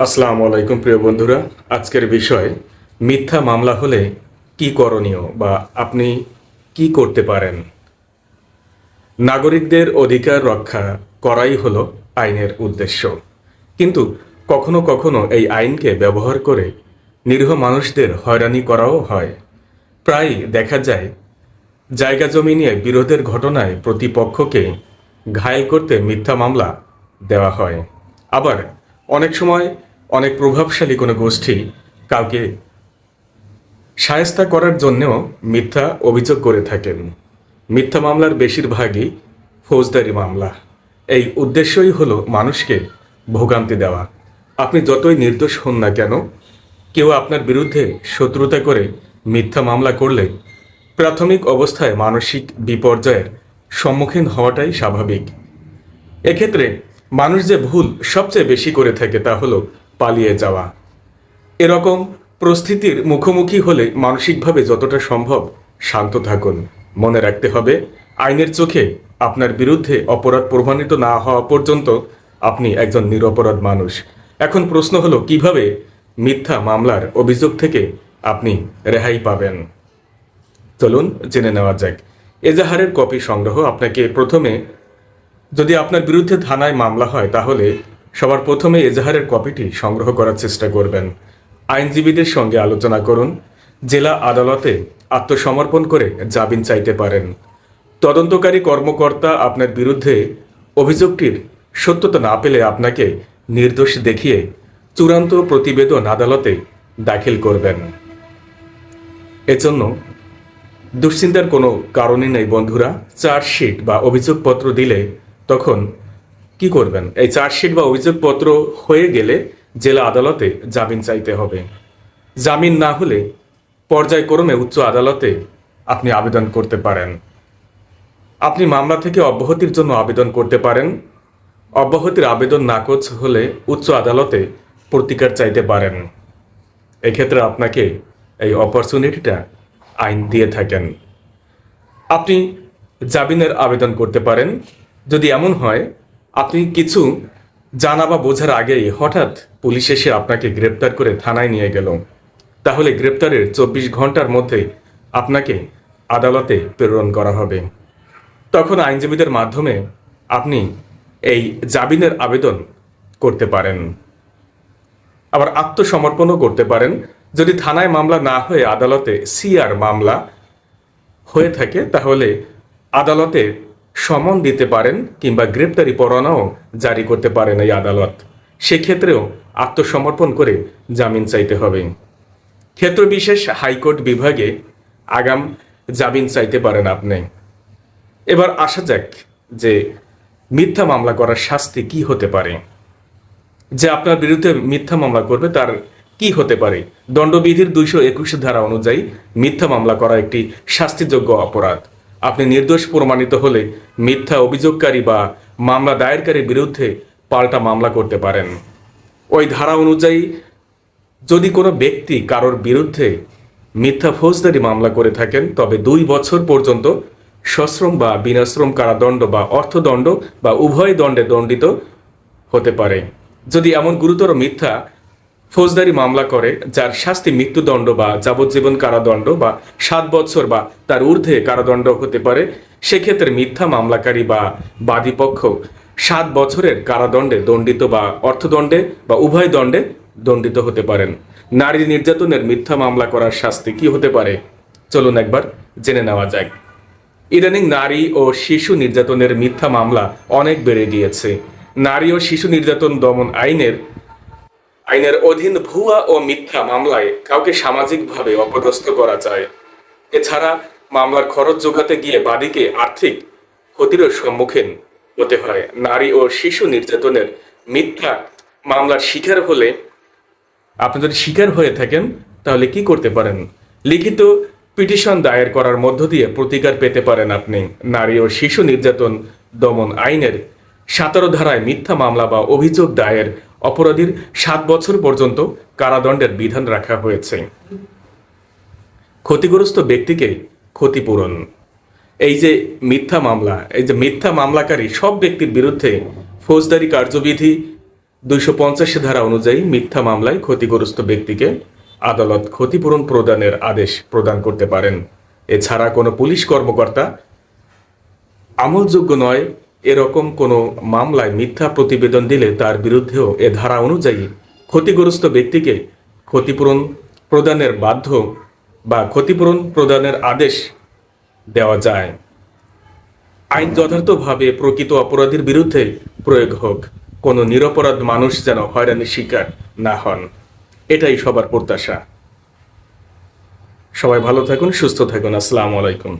আসসালামু আলাইকুম, প্রিয় বন্ধুরা। আজকের বিষয়, মিথ্যা মামলা হলে কি করণীয় বা আপনি কি করতে পারেন? নাগরিকদের অধিকার রক্ষা করাই হলো আইনের উদ্দেশ্য। কিন্তু কখনো কখনো এই আইনকে ব্যবহার করে নিরীহ মানুষদের হয়রানি করাও হয়। প্রায় দেখা যায়, জায়গা জমি নিয়ে বিরোধের ঘটনায় প্রতিপক্ষকে ঘায়েল করতে মিথ্যা মামলা দেওয়া হয়। আবার অনেক সময় অনেক প্রভাবশালী কোনো গোষ্ঠী কাউকে সায়স্তা করার জন্যও মিথ্যা অভিযোগ করে থাকেন। মিথ্যা মামলার বেশিরভাগই ফৌজদারি মামলা। এই উদ্দেশ্যই হলো মানুষকে ভোগান্তি দেওয়া। আপনি যতই নির্দোষ হন না কেন, কেউ আপনার বিরুদ্ধে শত্রুতা করে মিথ্যা মামলা করলে প্রাথমিক অবস্থায় মানসিক বিপর্যয়ের সম্মুখীন হওয়াটাই স্বাভাবিক। এক্ষেত্রে মানুষ যে ভুল সবচেয়ে বেশি করে থাকে তা হলো পালিয়ে যাওয়া। এরকম পরিস্থিতির মুখোমুখি হলে মানসিকভাবে যতটা সম্ভব শান্ত থাকুন। মনে রাখতে হবে, আইনের চোখে আপনার বিরুদ্ধে অপরাধ প্রমাণিত না হওয়া পর্যন্ত আপনি একজন নিরপরাধ মানুষ। এখন প্রশ্ন হলো, কীভাবে মিথ্যা মামলার অভিযোগ থেকে আপনি রেহাই পাবেন? চলুন জেনে নেওয়া যাক। এজাহারের কপি সংগ্রহ আপনাকে প্রথমে, যদি আপনার বিরুদ্ধে থানায় মামলা হয় তাহলে সবার প্রথমে এজাহারের কপিটি সংগ্রহ করার চেষ্টা করবেন। আইনজীবীদের সঙ্গে আলোচনা করুন। জেলা আদালতে আত্মসমর্পণ করে জামিন চাইতে পারেন। তদন্তকারী কর্মকর্তা আপনার বিরুদ্ধে অভিযোগটির সত্যতা না পেলে আপনাকে নির্দোষ দেখিয়ে চূড়ান্ত প্রতিবেদন আদালতে দাখিল করবেন। এজন্য দুশ্চিন্তার কোনো কারণই নেই বন্ধুরা। চার্জশিট বা অভিযোগপত্র দিলে তখন কি করবেন? এই চার্জশিট বা অভিযোগপত্র হয়ে গেলে জেলা আদালতে জামিন চাইতে হবে। জামিন না হলে পর্যায়ক্রমে উচ্চ আদালতে আপনি আবেদন করতে পারেন। আপনি মামলা থেকে অব্যাহতির জন্য আবেদন করতে পারেন। অব্যাহতির আবেদন নাকচ হলে উচ্চ আদালতে প্রতিকার চাইতে পারেন। এক্ষেত্রে আপনাকে এই অপরচুনিটিটা আইন দিয়ে থাকেন। আপনি জামিনের আবেদন করতে পারেন। যদি এমন হয় আপনি কিছু জানা বা বোঝার আগেই হঠাৎ পুলিশ এসে আপনাকে গ্রেপ্তার করে থানায় নিয়ে গেল। তাহলে গ্রেপ্তারের চব্বিশ ঘণ্টার মধ্যে আপনাকে আদালতে প্রেরণ করা হবে। তখন আইনজীবীদের মাধ্যমে আপনি এই জামিনের আবেদন করতে পারেন। আবার আত্মসমর্পণও করতে পারেন। যদি থানায় মামলা না হয়ে আদালতে সিআর মামলা হয়ে থাকে, তাহলে আদালতে সমন দিতে পারেন কিংবা গ্রেপ্তারি পরোয়ানাও জারি করতে পারেন এই আদালত। সেক্ষেত্রেও আত্মসমর্পণ করে জামিন চাইতে হবে। ক্ষেত্র বিশেষ হাইকোর্ট বিভাগে আগাম জামিন চাইতে পারেন আপনি। এবার আসা যাক যে মিথ্যা মামলা করার শাস্তি কি হতে পারে। যে আপনার বিরুদ্ধে মিথ্যা মামলা করবে তার কি হতে পারে? দণ্ডবিধির দুইশো একুশ ধারা অনুযায়ী মিথ্যা মামলা করা একটি শাস্তিযোগ্য অপরাধ। আপনি নির্দোষ প্রমাণিত হলে মিথ্যা অভিযোগকারী বা মামলা দায়েরকারীর বিরুদ্ধে পাল্টা মামলা করতে পারেন। ওই ধারা অনুযায়ী যদি কোনো ব্যক্তি কারোর বিরুদ্ধে মিথ্যা ফৌজদারি মামলা করে থাকেন, তবে দুই বছর পর্যন্ত সশ্রম বা বিনাশ্রম কারাদণ্ড বা অর্থদণ্ড বা উভয় দণ্ডে দণ্ডিত হতে পারে। যদি এমন গুরুতর মিথ্যা ফৌজদারি মামলা করে, যার শাস্তি মৃত্যুদণ্ড বা যাবজ্জীবন কারাদণ্ড বা সাত বছর বা তার ঊর্ধ্বে কারাদণ্ড হতে পারে, সেক্ষেত্রে মিথ্যা মামলাকারী বা বাদীপক্ষ সাত বছরের কারাদণ্ডে দণ্ডিত বা অর্থদণ্ডে বা উভয় দণ্ডে দণ্ডিত হতে পারেন। নারী নির্যাতনের মিথ্যা মামলা করার শাস্তি কি হতে পারে? চলুন একবার জেনে নেওয়া যাক। ইদানিং নারী ও শিশু নির্যাতনের মিথ্যা মামলা অনেক বেড়ে গিয়েছে। নারী ও শিশু নির্যাতন দমন আইনের আইনের অধীন ভুয়া ও মিথ্যা মামলায় কাউকে সামাজিকভাবে অপদস্থ করা যায়। এছাড়া মামলার খরচ যোগাতে গিয়ে বাদীকে আর্থিক ক্ষতিরও সম্মুখীন হতে হয়। নারী ও শিশু নির্যাতনের মিথ্যা মামলার শিকার হলে আপনি যদি শিকার হয়ে থাকেন, তাহলে কি করতে পারেন? লিখিত পিটিশন দায়ের করার মধ্য দিয়ে প্রতিকার পেতে পারেন আপনি। নারী ও শিশু নির্যাতন দমন আইনের সতেরো ধারায় মিথ্যা মামলা বা অভিযোগ দায়ের অপরাধীর সাত বছর পর্যন্ত কারাদণ্ডের বিধান রাখা হয়েছে। ক্ষতিগ্রস্ত ব্যক্তিকে ক্ষতিপূরণ। এই যে মিথ্যা মামলা, এই যে মিথ্যা মামলাকারী সব ব্যক্তির বিরুদ্ধে ফৌজদারি কার্যবিধি দুইশো পঞ্চাশ ধারা অনুযায়ী মিথ্যা মামলায় ক্ষতিগ্রস্ত ব্যক্তিকে আদালত ক্ষতিপূরণ প্রদানের আদেশ প্রদান করতে পারেন। এছাড়া কোনো পুলিশ কর্মকর্তা আমলযোগ্য নয় এরকম কোনো মামলায় মিথ্যা প্রতিবেদন দিলে তার বিরুদ্ধেও এ ধারা অনুযায়ী ক্ষতিগ্রস্ত ব্যক্তিকে ক্ষতিপূরণ প্রদানের বাধ্য বা ক্ষতিপূরণ প্রদানের আদেশ দেওয়া যায়। আইন যথার্থভাবে প্রকৃত অপরাধীর বিরুদ্ধে প্রয়োগ হোক, কোনো নিরপরাধ মানুষ যেন হয়রানির শিকার না হন। এটাই সবার প্রত্যাশা। সবাই ভালো থাকুন, সুস্থ থাকুন। আসসালামু আলাইকুম।